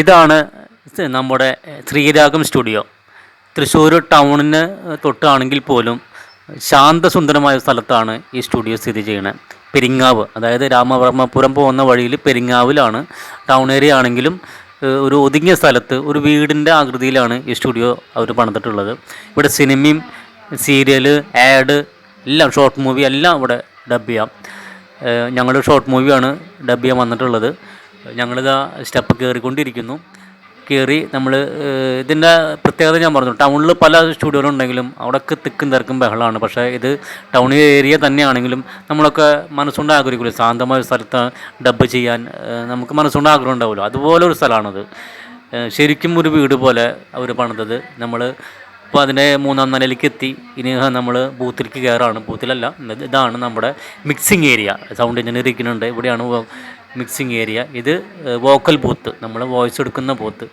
ഇതാണ് നമ്മുടെ ശ്രീരാഗം സ്റ്റുഡിയോ. തൃശ്ശൂർ ടൗണിന് തൊട്ടാണെങ്കിൽ പോലും ശാന്തസുന്ദരമായ സ്ഥലത്താണ് ഈ സ്റ്റുഡിയോ സ്ഥിതി ചെയ്യുന്നത്. പെരിങ്ങാവ് അതായത് രാമവർമ്മപുരം പോകുന്ന വഴിയിൽ പെരിങ്ങാവിലാണ്. ടൗൺ ഏരിയ ആണെങ്കിലും ഒരു ഒതുങ്ങിയ സ്ഥലത്ത് ഒരു വീടിന്റെ ആകൃതിയിലാണ് ഈ സ്റ്റുഡിയോ അവർ പണിതിട്ടുള്ളത്. ഇവിടെ സിനിമയും സീരിയൽ ആഡ് എല്ലാം ഷോർട്ട് മൂവി എല്ലാം ഇവിടെ ഡബ് ചെയ്യാം. ഞങ്ങളുടെ ഷോർട്ട് മൂവിയാണ് ഡബ് ചെയ്യാൻ വന്നിട്ടുള്ളത്. ഞങ്ങളിതാ സ്റ്റെപ്പ് കയറിക്കൊണ്ടിരിക്കുന്നു. കയറി നമ്മൾ ഇതിന്റെ പ്രത്യേകത ഞാൻ പറഞ്ഞു. ടൗണിൽ പല സ്റ്റുഡിയോകളുണ്ടെങ്കിലും അവിടെയൊക്കെ തിക്കും തിരക്കും ബഹളമാണ് പക്ഷേ ഇത് ടൗൺ ഏരിയ തന്നെയാണെങ്കിലും നമ്മളൊക്കെ മനസ്സുകൊണ്ട് ആഗ്രഹിക്കില്ല ശാന്തമായ സ്ഥലത്ത് ഡബ് ചെയ്യാൻ നമുക്ക് മനസ്സുകൊണ്ട് ആഗ്രഹം ഉണ്ടാവുമല്ലോ. അതുപോലെ ഒരു സ്ഥലമാണത്. ശരിക്കും ഒരു വീട് പോലെ അവർ പണിതത്. നമ്മൾ ഇപ്പോൾ അതിന്റെ മൂന്നാം നിലയിലേക്ക് എത്തി. ഇനി നമ്മൾ ബൂത്തിലേക്ക് കയറാണ്. ബൂത്തിലല്ല ഇതാണ് നമ്മുടെ മിക്സിങ് ഏരിയ. സൗണ്ട് എഞ്ചിനീയർ ഇരിക്കുന്നുണ്ട്. ഇവിടെയാണ് മിക്സിംഗ് ഏരിയ ഇത് വോക്കൽ ബൂത്ത് നമ്മൾ വോയിസ് എടുക്കുന്ന ബൂത്ത്